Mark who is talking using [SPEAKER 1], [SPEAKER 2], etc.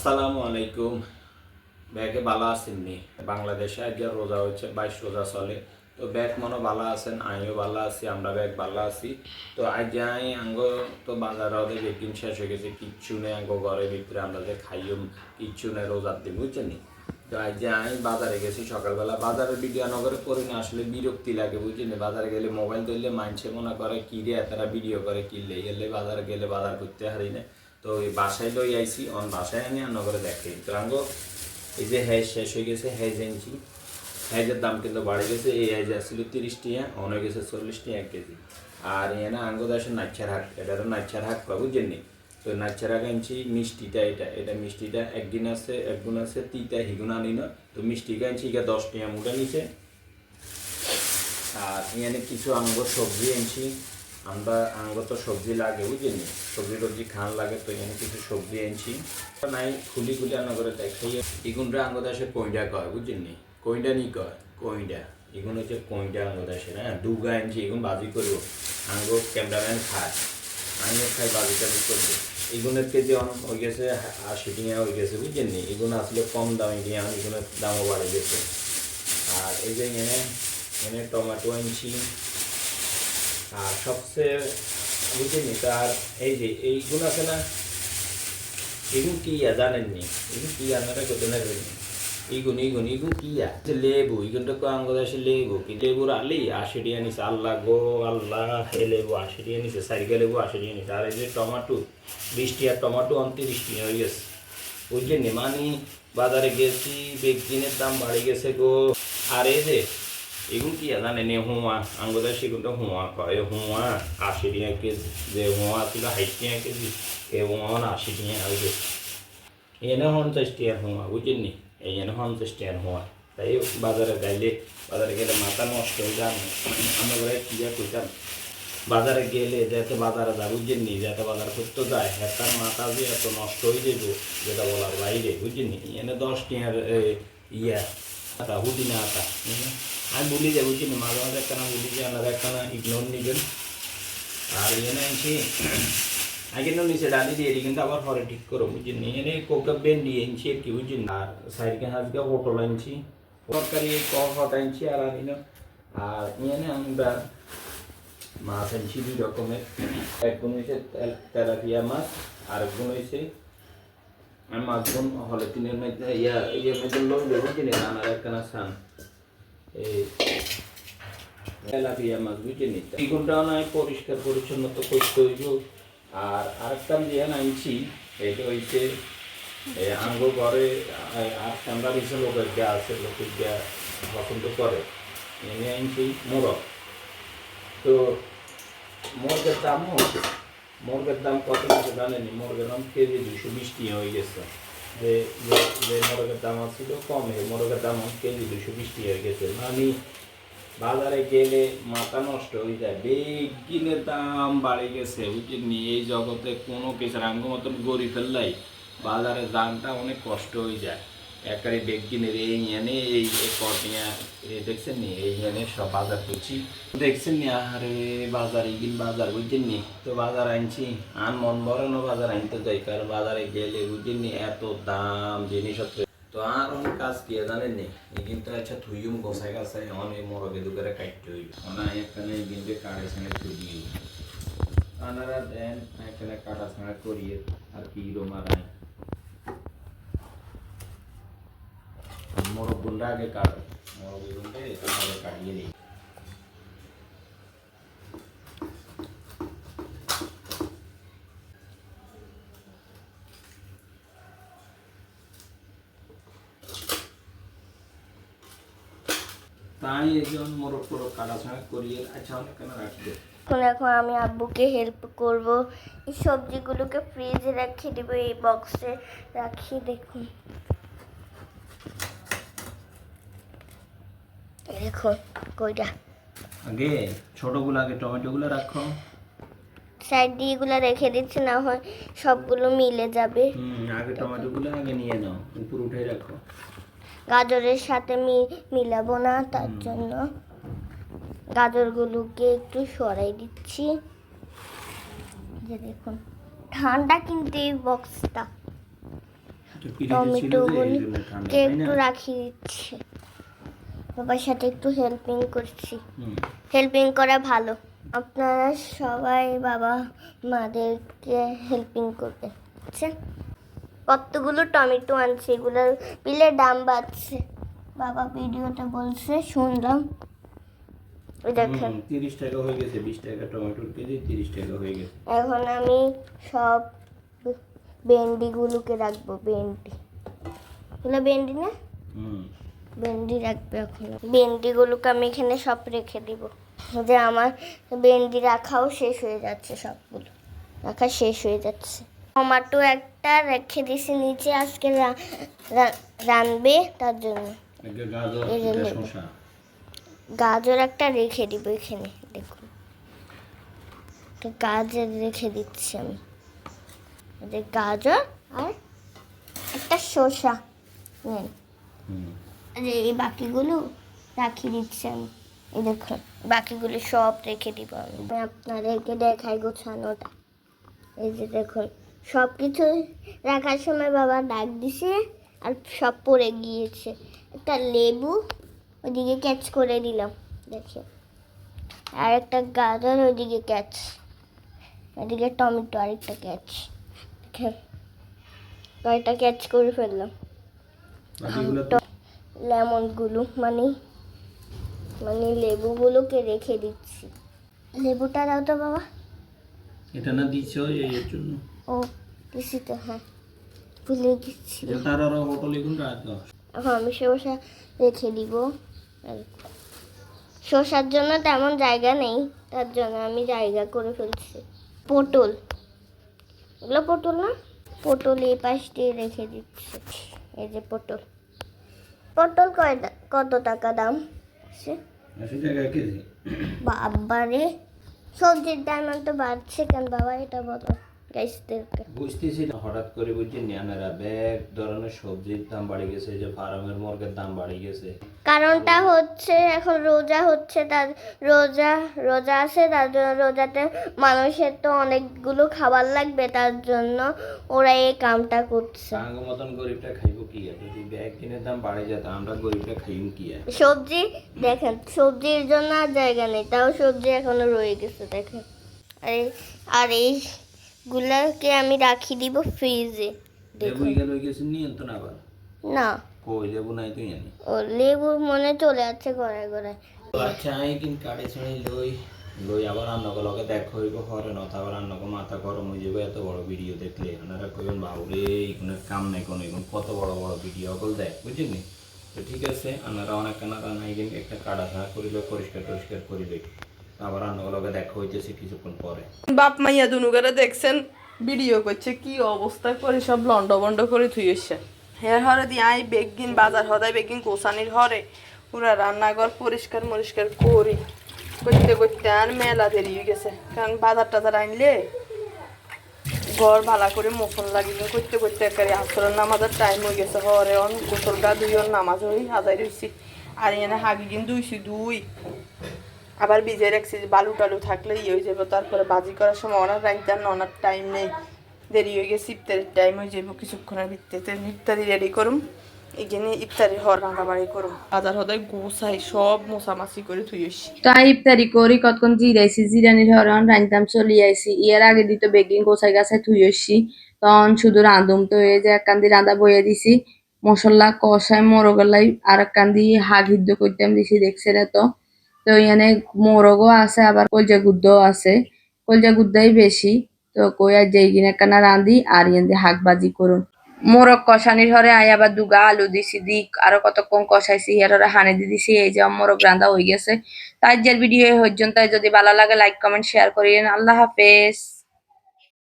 [SPEAKER 1] আসসালামু আলাইকুম। ব্যাগে ভালো আছেননি বাংলাদেশে আজকে রোজা হচ্ছে বাইশ রোজা চলে। তো ব্যাগ মনে ভালো আছেন, আমিও ভালো আছি, আমরা ব্যাগ ভালো আছি। তো আজ আই আঙ্গ তো বাজারে ওদের বেকিং শেষ হয়ে গেছে, কিচ্ছু নেই আঙ্গ ঘরের ভিতরে, আমরা যে খাইও কিচ্ছু নেই রোজার দিন, বুঝছেন? তো আজ আমি বাজারে গেছি সকালবেলা, বাজারের ভিডিও নগরে করি না, আসলে বিরক্তি লাগে, বুঝছেন বাজারে গেলে মোবাইল ধরলে মানছে মনে করে কি রে তারা ভিডিও করে কিনলে গেলে বাজারে গেলে বাজার করতে হারি না? তো ওই বাসায় লই আইছি, অন বাসায় আনি অন্য নগরে দেখে তো আঙ্গ এই যে হ্যাজ শেষ হয়ে গেছে হ্যাজ আনছি। হ্যাজের দাম কিন্তু বাড়ে গেছে, এই হ্যাজ আসছিল তিরিশ টিয়া, অন হয়ে গেছে চল্লিশ টিয়া, এক কেজি। আর এখানে আঙ্গ দেশের নাচ্ছার হাট এটারও নাচ্ছার হাট পাবো বুঝছেন তো নাচ্ছার হাট আনছি, মিষ্টিটা এটা এটা মিষ্টিটা একদিন আছে একগুণ আছে, তিতা হিগুন আনি না। তো মিষ্টি আনছি এটা দশ টিয়া মুটা নিছে। আর এখানে কিছু আঙ্গুর সবজি আনছি। আমরা আঙ্গুর তো সবজি লাগে বুঝিনি সবজি টবজি খান লাগে, তো এখানে কিছু সবজি আনছি নাই, খুলি খুলি রান্না করে দেখাই এগুনটা আঙ্গুর দেশে কইডা কয় বুঝিনি কইডা নি কয়? কইডা এগুন হচ্ছে কইডা আঙ্গুর দেশে হ্যাঁ? দুগা আনছি এগুন বাজি করব। আঙ্গুর ক্যামেরাম্যান খায়। আমিও খাই বাজি টাজি করব। এগুনের কেজি হয়ে গেছে আশি টিয়া হয়ে গেছে বুঝছেন এগুলো আসলে কম দামে টিয়া এগুলোর দামও বাড়ে গেছে। আর এই যে এনে এনে টমেটো আনছি আর সবচেয়ে বুঝিনি তার এই যে এইগুলো আছে না এগুলো কি জানেননি এগুলো কি আপনারা করতে নেবেন ইগুন ইগুন ইগুন কি ইয়া? লেবু ইগুনটা কো আঙ্গ আসে? লেবু কি? লেবুর আলি? আশি টিয়া নিছে, আল্লাহ গো, আল্লাহ হে লেবু আশি টিয়া নিছে সাইকেল লেবু আশি টিয়া নিছে। আর এই যে টমাটো বিশ টিয়া টমাটো অনত্রিশ টিয়া হয়ে গেছে। বুঝলেন মানে বাজারে গেছি, বেগিনের দাম বাড়ে গেছে গো। আর এই যে এগুলো কি জানেন এ হুঁয়া আঙ্গুদের সেগুলো হুঁয়া কয় হুঁয়া আশি টাকা কেজি যে হুঁয়া ছিল ষাট টাকা কেজি এ হুঁয়া আশি টাকা আর যে এনে পঞ্চাশ টাকার হুঁয়া বুঝেননি এই এনে পঞ্চাশ টাকার হুঁয়া তাই বাজারে গাইলে বাজারে গেলে মাথা নষ্ট হয়ে যান আমরা বলে কি যা কইতাম বাজারে গেলে যাতে বাজারে যা বুঝেননি যাতে বাজার করতে যায় তার মাথা যে এত নষ্ট হয়ে যাব যেটা বলার বাইরে বুঝেননি এনে দশ টাকার এ, ইয়া হুদিনা আটা। আমি বলি যাই বুঝিনি মাঝে মাঝে একখানা বলি যে আপনারা একখানা ইগনোর নিবেন। আর এখানে আনছি আগে নো নিচে ডালি দিয়ে দিই, কিন্তু আবার পরে ঠিক করো বুঝিনি এখানে কোকা বেন্ডি আনছি আর কি বুঝিনি আর সাইডকে হাজকে হোটেল আনছি, তরকারি কফট আনছি আর আনি না। আর এখানে আমরা মাছ আনছি দুই রকমের। একগুণ হয়েছে তেলাপিয়া মাছ, আর একগুণ হয়েছে আর মাছগুণ হলে তিনের মধ্যে, ইয়া, ইয়ের মধ্যে লোক কিনে নানার একখানা সান। নিতে। নয় পরিষ্কার করতে হইব আর আরেকটা আনছি, এটা হইছে আঙ্গ ঘরে ঠান্ডা দিছে লোকের গা আছে, লোকের গা পছন্দ করে, এনে আনছি মোরগ। তো মোরগের দামও, মোরগের দাম কত কিছু জানেনি মোরগের দাম কেজি দুশো বিশ টাকা হয়ে গেছে। যে, যে- মোরগের দাম ছিল কমে, মোরগের দাম কেজি দুশো বিশ টাকা গেছে মানে বাজারে গেলে মাথা নষ্ট হয়ে যায়। বেগিনের দাম বাড়ে গেছে বুঝলি এই জগতে কোনো কিছু রাঙ্গ মতন গড়ি ফেললাই বাজারে দামটা অনেক কষ্ট হয়ে যায়। একারে বেগিনের এই এনে এই কটিয়া দেখছেন নি, এই এনে সব বাজার করছি। দেখছেন নি আরে বাজার ইগিন বাজার বুঝছেন নি? তো বাজার আনছি, আন মন বড়ানো বাজার আনতে যাই, কারণ বাজারে গেলে বুঝছেন নি এত দাম জিনিসপত্র। তো আর অনেক কাজ কি জানেন নি? কিন্তু আচ্ছা থুইম গোসাই গাছাই অনেক মরগে দুপুরে কাটতে হইব। অনেক এখানে কিন্তু কাড়ে সঙ্গে তুলি আনারা দেন এখানে কাটা সঙ্গে করিয়ে, আর কি রোমারাই গুন্ডা আগে কাটো তারপরে কাটিয়ে নিই তাই এই মোরগ টোরগ কাটা সঙ্গে করিয়ে আচ্ছা অনেক কেন রাখবে
[SPEAKER 2] এখন এখন আমি আব্বুকে হেল্প করব এই সবজিগুলোকে ফ্রিজে রেখে দেবো এই বক্সে রাখি দেখুন দেখুন কইটা
[SPEAKER 1] আগে ছোটগুলো আগে টমেটোগুলো রাখো।
[SPEAKER 2] সাইড দিয়ে এগুলো রেখে দিচ্ছি না হয় সবগুলো মিলে যাবে।
[SPEAKER 1] হুম আগে টমেটোগুলো আগে নিয়ে নাও উপর উঠে রাখো।
[SPEAKER 2] গাজরের সাথে মিলাবো না তার জন্য। গাজরগুলোকে একটু সরাই দিচ্ছি। যে দেখুন ঠান্ডা কিন্তু এই বক্সটা টমেটোগুলোকে একটু রাখিয়ে দিচ্ছি। বাবার সাথে একটু হেল্পিং করছি। হেল্পিং করা ভালো। আপনারা সবাই বাবা মাদেরকে হেল্পিং করবে বুঝছেন কতগুলো টমেটো আনছে এগুলোর পিলে দাম বাড়ছে। বাবা ভিডিওতে বলছে শুনলাম। দেখেন।
[SPEAKER 1] তিরিশ টাকা হয়ে গেছে বিশ টাকা টমেটোর কেজি তিরিশ টাকা হয়ে গেছে।
[SPEAKER 2] এখন আমি সব ভেন্ডিগুলোকে রাখব ভেন্ডি। এগুলো ভেন্ডি না?
[SPEAKER 1] হুম।
[SPEAKER 2] ভেন্ডি রাখবে এখন। ভেন্ডিগুলোকে আমি এখানে সব রেখে দিব। যে আমার ভেন্ডি রাখাও শেষ হয়ে যাচ্ছে সবগুলো। রাখা শেষ হয়ে যাচ্ছে। টমাটো একটা রেখে দিছি নিচে আজকে রানবে তার জন্য।
[SPEAKER 1] গাজর একটা
[SPEAKER 2] রেখে দিব এখানে দেখুন। গাজর রেখে দিচ্ছি আমি। যে গাজর আর একটা শসা। নেন। আর এই বাকিগুলো রাখিয়ে দিচ্ছি আমি। এই দেখুন বাকিগুলো সব রেখে দিব আমি। আপনাদেরকে দেখাই গোছানোটা। এই যে দেখুন সব কিছু রাখার সময় বাবা ডাক দিছে আর সব পড়ে গিয়েছে। একটা লেবু ওইদিকে ক্যাচ করে দিলাম, দেখে। আর একটা গাজর ওইদিকে ক্যাচ ওইদিকে টমেটো আরেকটা ক্যাচ দেখেন কয়টা ক্যাচ করে ফেললাম। লেমনগুলো মানে মানে লেবুগুলোকে রেখে দিচ্ছি। লেবুটা দাও তো বাবা।
[SPEAKER 1] এটা না দিচ্ছ এর জন্য?
[SPEAKER 2] ও দিছি তো হ্যাঁ। ভুলে গেছি।
[SPEAKER 1] এটা তার আরও হোটেলে কোন
[SPEAKER 2] এখন আমি শসা রেখে দিব। শসার জন্য তেমন জায়গা নেই তার জন্য আমি জায়গা করে ফেলছি। পটল। এগুলো পটল না? পটল এই পাশ দিয়ে রেখে দিচ্ছি। এই যে পটল। পটল কয় কত টাকা দাম? বাবারে সবজির দাম তো বাড়ছে কেন বাবা? এটা বলো।
[SPEAKER 1] বুঝতেছি না হঠাৎ করে নিয়ানেরা ব্যাগ ধরনের সবজির দাম বাড়ে গেছে যে ফার্মের মুরগের দাম বাড়ে গেছে।
[SPEAKER 2] কারণটা হচ্ছে এখন রোজা হচ্ছে তার রোজা রোজা আছে তার জন্য রোজাতে মানুষের তো অনেকগুলো খাবার লাগবে তার জন্য ওরা এই কামটা করছে।
[SPEAKER 1] সাঙ্গ মতন গরিবটা খাইবো কি যদি ব্যাগ কিনের দাম বাড়ে যেত আমরা গরিবটা খাইব কি
[SPEAKER 2] সবজি দেখেন সবজির জন্য আর জায়গা নেই তাও সবজি এখনও রয়ে গেছে দেখেন। আর এই এইগুলাকে আমি রাখি দিব ফ্রিজে।
[SPEAKER 1] লেবু গেল গেছে নিয়ে তো না আবার?
[SPEAKER 2] না।
[SPEAKER 1] কই লেবু নাই তুই জানি
[SPEAKER 2] ও লেবু মনে চলে যাচ্ছে ঘরে ঘরে
[SPEAKER 1] আচ্ছা আই কিন কাটে ছাড়ি লই। লই আবার রান্নাকে লগে দেখ হইব হরে না তারপর রান্নাকে মাথা গরম হয়ে যাবে এত বড় ভিডিও দেখলে। আপনারা কইবেন বাবুরে এখানে কাম নাই কোনো এখন কত বড় বড় ভিডিও অকল দেখ বুঝলি তো ঠিক আছে আপনারা অনেক কেনা রান্না কিন একটা কাটা ছাড়া করিলে পরিষ্কার টরিষ্কার করিলে আবার লগে দেখা হইতেছে কিছুক্ষণ পরে।
[SPEAKER 3] বাপ মাইয়া দুনুগারে দেখছেন, ভিডিও করছে, কি অবস্থা করে সব লন্ড বন্ড করে থুয়েছে হের হরে দিয়ে আই বেগিন, বাজার হদায় বেগিন কোসানির হরে, পুরা রান্নাঘর পরিষ্কার মরিষ্কার করি। করতে করতে আর মেলা দেরি হয়ে গেছে, কারণ বাজার টাজার আনলে ঘর ভালা করে মোফন লাগিয়ে করতে করতে একারে আসরের নামাজের টাইম হয়ে গেছে, হরে অন গোসলটা দুই অন নামাজ হই, হাজার হয়েছি আর এনে হাগি কিন দুইছি দুই। আবার ভিজে রাখছি যে বালু টালু থাকলে ইয়ে হয়ে যাব। তারপরে বাজি করার সময় অনার রাইতে আর অনার টাইম নেই। দেরি হয়ে গেছে, ইফতারির টাইম হয়ে যাব কিছুক্ষণের ভিত্তিতে। ইফতারি রেডি করুম, এখানে ইফতারি হর রাঙাবাড়ি করুম। বাজার হদায় গোসাই সব মোছামাছি করে থুই আসি
[SPEAKER 4] তাই ইফতারি করি, কতক্ষণ জিরাইছি, জিরানির হরণ রান্তাম চলি আইছি। ইয়ার আগে দিত বেগিং গোছাই গাছাই থুই আসছি। তখন শুধু রাঁধুম তো, এই যে এক কান্দি রাঁধা বইয়ে দিছি। মশলা কষাই মোরগলাই আর এক কান্দি হাগ হিদ্ধ করতাম দিছি দেখছে তো তো এখানে মোরগও আছে, আবার কলজা গুদ্দও আছে। কলজা গুদ্দাই বেশি। তো কই আর যেই কিনে কানা রাঁধি, আর ইয়ান হাক বাজি করুন। মোরগ কষানির হরে আই আবার দুগা আলু দিছি দি আরও কতক্ষণ কষাইছি হরে হানে দি দিছি, এই যে মোরগ রাঁধা হয়ে গেছে। তাই যে ভিডিও এই পর্যন্ত যদি ভালো লাগে লাইক কমেন্ট শেয়ার করিয়েন। আল্লাহ হাফেজ।